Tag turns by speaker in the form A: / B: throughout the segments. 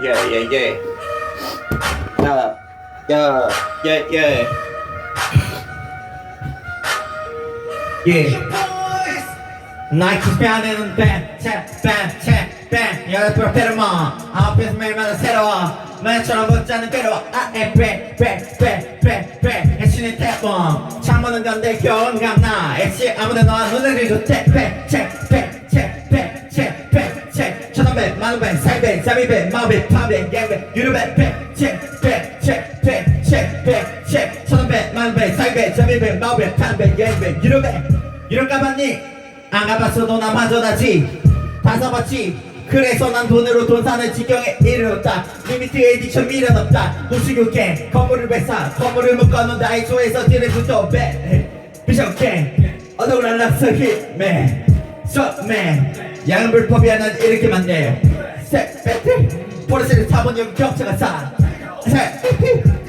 A: Yeah, yeah. Yeah. 나이키 체, 밴. 여러 프로페르마. 앞에서 매일마다 새로워. 맨처럼 붙자는 괴로워. 아, 에, 배, 배, 배, 배, 배. 애쉬는 태범. 창문은 건데 겨울 감나. 애쉬 아무데 너와 눈을 들고 태, 배, 체, 배, 체, 배, 체, 배, 체. 천원배, 만원배, 자비배, 마배, 파배, 갱배, 유료배, 배, 체, 배, 체, 배, 체, 배, 체. 천원배, 만원배, 살배, 자비배, 마배, 파배, 갱배, 유료배. 유료 가봤니? 안 가봤어도 나 만져다지. 다 사봤지. 그래서 난 돈으로 돈 사는 지경에 이르렀다. 리미트 에디션 밀어넣다. 무식육갱 건물을 배사 건물을 묶어놓은 다이소에서 디렉부터 배. 비셔갱 어두운 락서 hit맨. 셔맨. 양은 불법이야 난 이렇게 만네 셋 배틀 포르쉐를 타본 여기 격차가 싸 셋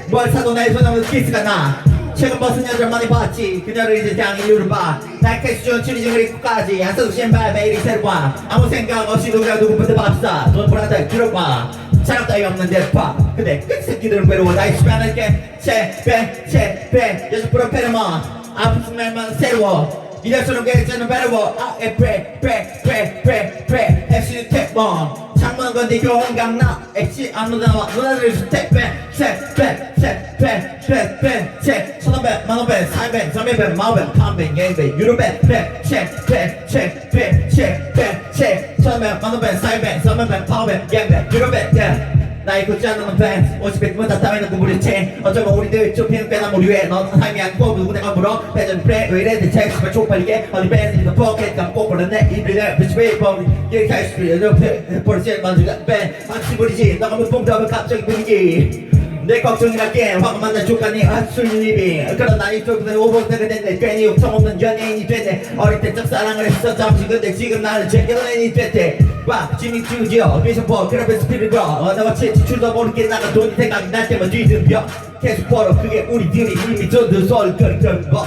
A: 뭘 사도 나의 손 없는 키스가 나. 최근 벗은 여자를 많이 봤지. 그녀를 이제 당일 이유를 봐. 날개 수준 추리징을 입고까지. 안 써도 신발 매일이 새로워 아무 생각 없이 누가 누구부터 밥사 돈 벌어다 들어봐. 사람 따위 없는 대파. 근데 그 새끼들은 괴로워. 나의 시간을 깨체빼체빼. 여섯 프로 페르마 아픈 말만 새로워. 이럴수록 계획자는 배로워. 아에 빼빼빼빼빼. FC 택번 창문 건데 교원강나 엑시 아무나 누나들 택배 책배책배책배책 천원배 만원배 사배 삼배배 마배 판배 예배 유로배 배책배책배책배책 천원배 만원배 사배 삼배배 파배 예배 유로배 예 나의 굳지 않는 밴 50배 문다 따위는 구부리채. 어쩌면 우리들 좁히는 빼나 왜 너는 삶이 아니고 누구네가 물어. 배전 프레 왜 이래 대체 정말 쪽팔리게. 어디 밴드니까 포켓 감고 버렸네. 이들의 비치베이 버리 이렇게 할 수도 있어 버릇이 만들자 밴 마치 부리지. 너가 못 봉답을 갑자기 분위기 내 걱정이랄게 화가 만나 족가니 아술리비 그런 나이 쪽은 오버대가 됐네. 괜히 욕정 없는 연예인이 됐네. 어릴 때적 사랑을 했어. 잠시 근데 지금 나는 애인이 됐대. 와 지미 튜지어. 그라베 스피드버 어, 나와 채치 줄도 모르게 나가 돈이 생각이 날 때만 뒤듬겨 계속 벌어. 그게 우리들이 이미 저들 썰거리던 거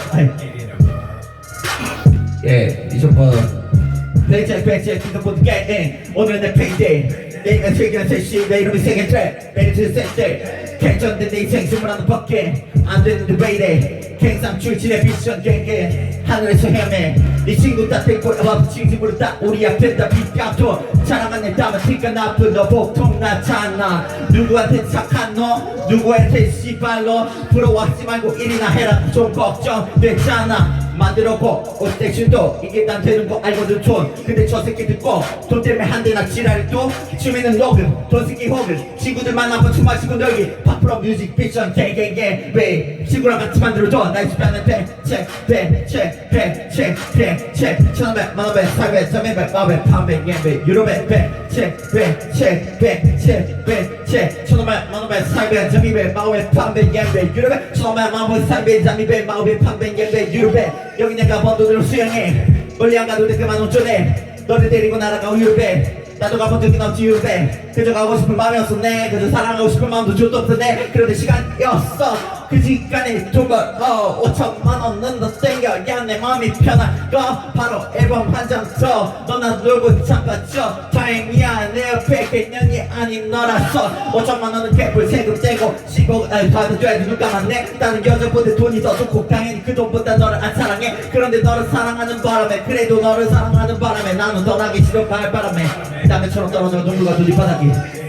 A: 예, 비셔퍼 백제 백제. 기도부터 게임 오늘은 내 페이데이 내가 즐기는 제시 내 이름이 세계 트랩 메리트 센데 갱전된 내 인생 주문하는 밖에 안 되는데 왜 이래? 갱상 출신의 미션 갱게 하늘에서 헤매 네 친구 다 데리고 와봐 친구를 다 우리 앞에 다 비껴줘 자랑한 내 땀은 티가 나쁜 너 보통 나잖아 누구한테 착한 너? 누구한테 씨발 너 부러워하지 말고 일이나 해라. 좀 걱정됐잖아 만들어고 어택션도 이게 난 되는 거 알거든 촌 근데 저 새끼 듣고 돈 때문에 한 대나 지랄이 또? 취미는 로그 돈 새끼 호그 친구들 만나고 춤 마시고 놀기 팝프로 뮤직 피션 개개개 왜 친구랑 같이 만들어줘 나의 주변에 사배 삼배배 마배 판배 예배 유로배 배체 배체 배체 배체 천원배 만원배 사배 삼배배 마배 판배 예배 유로배 천원배 만원배 사배 삼배배 마배 판배 예배 유로배 여기 내가 번 돈으로 수영해 멀리 안 가도 돼 그만 운전해 너를 데리고 날아가 유럽에 나도 가본 적이 없지 유럽에 그저 가고 싶은 마음이 없었네. 그저 사랑하고 싶은 마음도 줄도 없었네. 그런데 시간이었어. 그 시간에 돈벌 어 5천만 원 넣는다 땡겨. 야내 마음이 편한 거. 바로 앨범 한장더 너나 놀고 잠갔죠 다행이야. 내 옆에 개년이 아닌 너라서. 5천만 원은 개불 세금 떼고 10억 아니 받아줘야 누가 맞네 다른 여자보다 돈이 더 좋고 당연히 그 돈보다 너를 안 사랑해. 그런데 너를 사랑하는 바람에 그래도 너를 사랑하는 바람에 나는 떠나기 싫어. 발바람에. 담배처럼 떨어져 눈물과 둘이 바닥 이